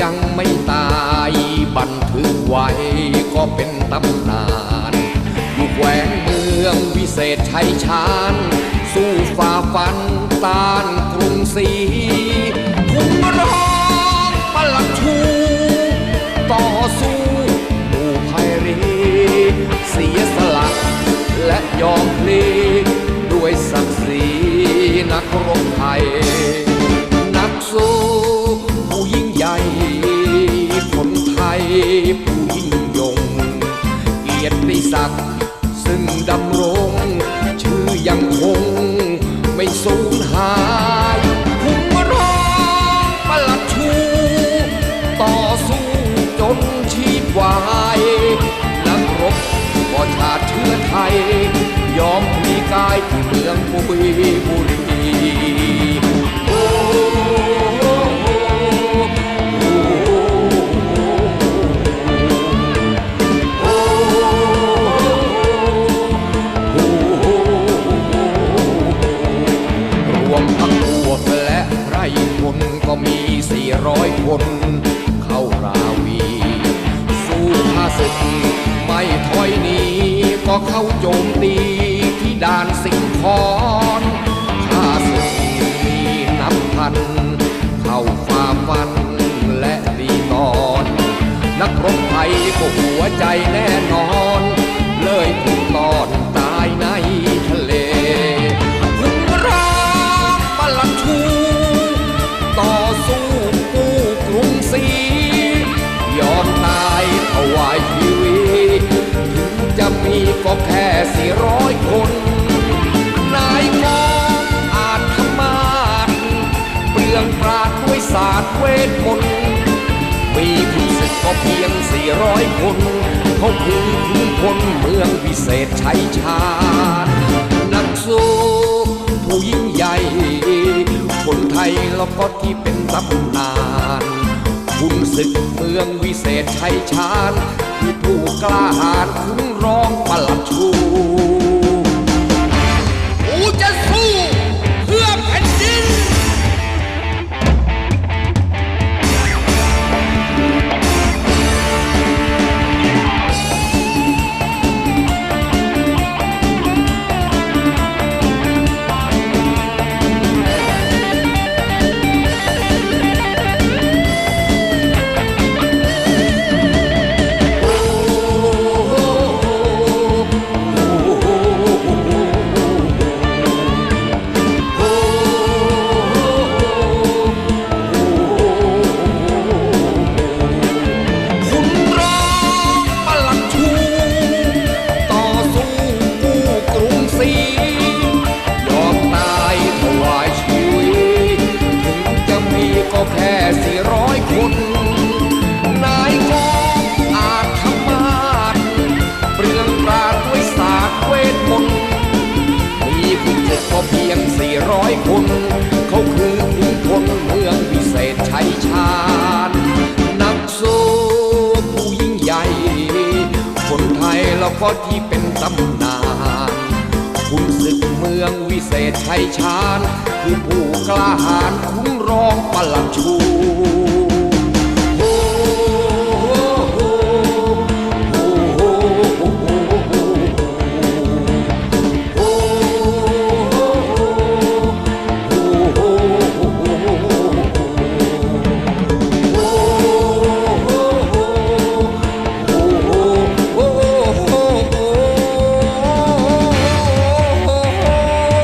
ยังไม่ตายบันทึกไว้ก็เป็นตำนานอยู่แขวงเมืองวิเศษชัยชาญสู้ฝ่าฟันต้านกรุงศรีคุ้มร้องปลัดชูต่อสู้หมู่ไพรีเสียสละและยอมพลีด้วยศักดิ์ศรีนักรบไทย มี400คน เข้าราวี สู้ข้าศึกไม่ถอยหนีก็เข้าโจมตีที่ด่านสิงคอนข้าศึกมีนับพัน เข้าฝ่าฟันและดีตอน นักรบไทยก็หัวใจแน่นอน ก็เพียง 400 คนเขาคือขุนพลเมืองวิเศษชัยชาตินักสู้ผู้ยิ่งใหญ่คนไทยแล้วก็ที่เป็นตำนานคุณศึกเมืองวิเศษชัยชาติผู้กล้าหาญคุ้มร้องปลัดชู เพราะที่เป็นตำนานคุณศึกเมืองวิเศษชัยชาญคือผู้กล้าหาญคุ้มรองปลัดชู